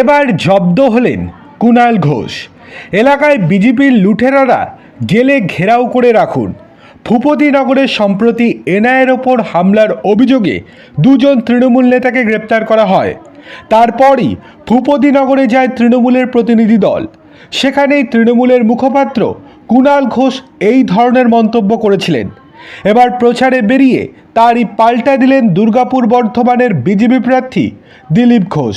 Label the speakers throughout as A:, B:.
A: এবার জব্দ হলেন কুণাল ঘোষ। এলাকায় বিজেপির লুঠেরারা গেলে ঘেরাও করে রাখুন। ভূপতিনগরের সম্প্রতি এনআইয়ের ওপর হামলার অভিযোগে দুজন তৃণমূল নেতাকে গ্রেপ্তার করা হয়। তারপরই ভূপতিনগরে যায় তৃণমূলের প্রতিনিধি দল। সেখানেই তৃণমূলের মুখপাত্র কুণাল ঘোষ এই ধরনের মন্তব্য করেছিলেন। এবার প্রচারে বেরিয়ে তারই পাল্টা দিলেন দুর্গাপুর বর্ধমানের বিজেপি প্রার্থী দিলীপ ঘোষ।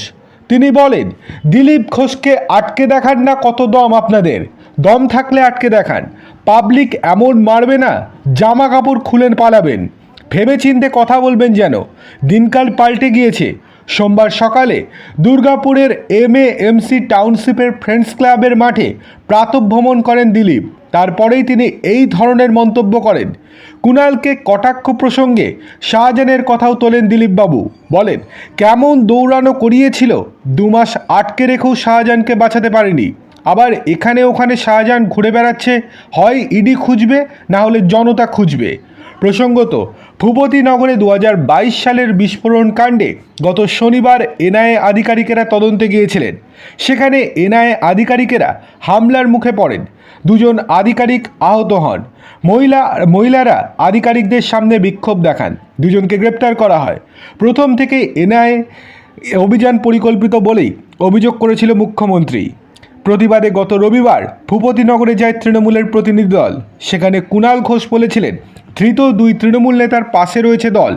A: তিনি বলেন, দিলীপ ঘোষকে আটকে দেখান না কত দম আপনাদের। দম থাকলে আটকে দেখান। পাবলিক এমন মারবে না, জামা কাপড় খুলেন পালাবেন। ভেবেচিন্তে কথা বলবেন যেন। দিনকাল পাল্টে গিয়েছে। সোমবার সকালে দুর্গাপুরের এম এ এমসি টাউনশিপের ফ্রেন্ডস ক্লাবের মাঠে প্রাতভ্রমণ করেন দিলীপ। তারপরেই তিনি এই ধরনের মন্তব্য করেন। কুনালকে কটাক্ষ প্রসঙ্গে শাহজাহানের কথাও তোলেন দিলীপবাবু। বলেন, কেমন দৌড়ানো করিয়েছিল, দু মাস আটকে রেখেও শাহজাহানকে বাঁচাতে পারেনি। আবার এখানে ওখানে শাহজাহান ঘুরে বেড়াচ্ছে, হয় ইডি খুঁজবে, না হলে জনতা খুঁজবে। প্রসঙ্গত ভূপতিনগরে দু হাজার বাইশ সালের বিস্ফোরণ কাণ্ডে গত শনিবার এনআইএ আধিকারিকেরা তদন্তে গিয়েছিলেন। সেখানে এনআইএ আধিকারিকেরা হামলার মুখে পড়েন। দুজন আধিকারিক আহত হন। মহিলা, মহিলারা আধিকারিকদের সামনে বিক্ষোভ দেখান। দুজনকে গ্রেপ্তার করা হয়। প্রথম থেকে এনআইএ অভিযান পরিকল্পিত বলেই অভিযোগ করেছিল মুখ্যমন্ত্রী। প্রতিবাদে গত রবিবার ভূপতিনগরে যায় তৃণমূলের প্রতিনিধি দল। সেখানে কুণাল ঘোষ বলেছিলেন ধৃত দুই তৃণমূল নেতার পাশে রয়েছে দল।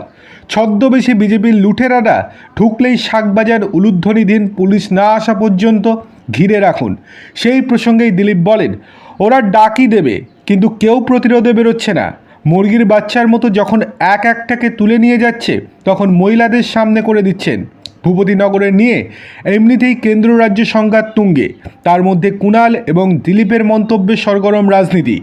A: ছদ্মবেশী বিজেপির লুঠেরারা ঢুকলেই শাকবাজার উলুধ্বনি দিন পুলিশ না আসা পর্যন্ত ঘিরে রাখুন। সেই প্রসঙ্গেই দিলীপ বলেন, ওরা ডাকি দেবে, কিন্তু কেউ প্রতিরোধে বেরোচ্ছে না। মুরগির বাচ্চার মতো যখন এক একটাকে তুলে নিয়ে যাচ্ছে, তখন মহিলাদের সামনে করে দিচ্ছেন। ভূপতিনগরে নিয়ে এমনিতেই কেন্দ্র রাজ্য সংঘাত তুঙ্গে। তার মধ্যে কুণাল এবং দিলীপের মন্তব্যে সরগরম রাজনীতি।